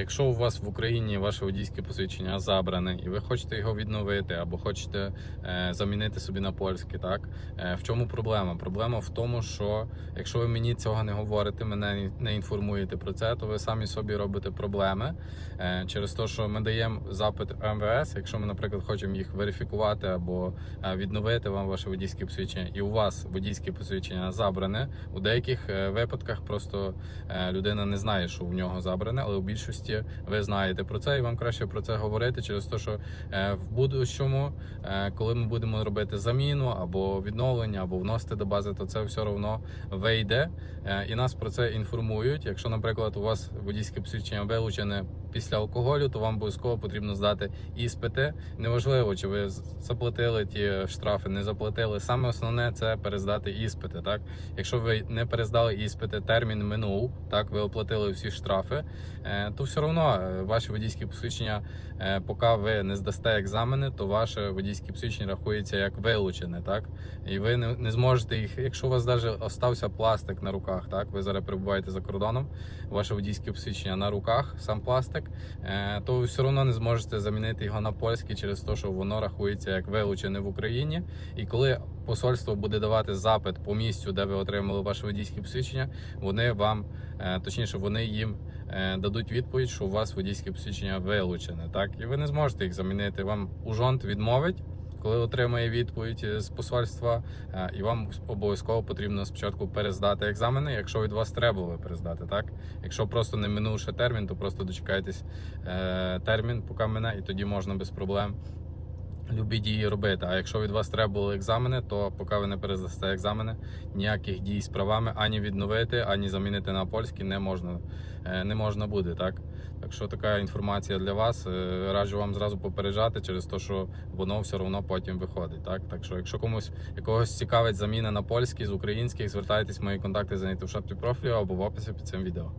Якщо у вас в Україні ваше водійське посвідчення забране, і ви хочете його відновити, або хочете е, замінити собі на польське, так е, в чому проблема? Проблема в тому, що якщо ви мені цього не говорите, мене не інформуєте про це, то ви самі собі робите проблеми е, через те, що ми даємо запит МВС. Якщо ми, наприклад, хочемо їх верифікувати або е, відновити вам ваше водійське посвідчення, і у вас водійське посвідчення забране, у деяких е, випадках просто е, людина не знає, що в нього забране, але у більшості ви знаєте про це, і вам краще про це говорити через те, що е, в будущому, е, коли ми будемо робити заміну або відновлення, або вносити до бази, то це все одно вийде. Е, І нас про це інформують. Якщо, наприклад, у вас водійське посвідчення вилучене після алкоголю, то вам обов'язково потрібно здати іспити. Неважливо, чи ви заплатили ті штрафи, не заплатили. Саме основне це перездати іспити. Так, якщо ви не перездали іспити, термін минув, так ви оплатили всі штрафи, то все одно е, ваше водійське посвідчення, е, поки ви не здасте екзамени, то ваше водійське посвідчення рахується як вилучене, так і ви не, не зможете їх. Якщо у вас навіть остався пластик на руках, так ви зараз перебуваєте за кордоном, ваше водійське посвідчення на руках, сам пластик, е, то ви все одно не зможете замінити його на польський через те, що воно рахується як вилучене в Україні. І коли посольство буде давати запит по місцю, де ви отримали ваше водійське посвідчення, вони вам, е, точніше, вони їм дадуть відповідь, що у вас водійське посвідчення вилучене. Так, і ви не зможете їх замінити. Вам ужонт відмовить. Коли отримає відповідь з посольства, е, і вам обов'язково потрібно спочатку перездати екзамени, якщо від вас треба було перездати, так? Якщо просто не минувши термін, то просто дочекайтесь е, термін, поки мене, і тоді можна без проблем любі дії робити. А якщо від вас треба були екзамени, то поки ви не перездасте екзамени, ніяких дій з правами ані відновити, ані замінити на польський не можна, е, не можна буде. Так так що така інформація для вас. Е, Раджу вам зразу попереджати через те, що воно все одно потім виходить. Так, так що, якщо комусь якогось цікавить заміна на польський з українських, звертайтесь, мої контакти знайти в шапці профілю або в описі під цим відео.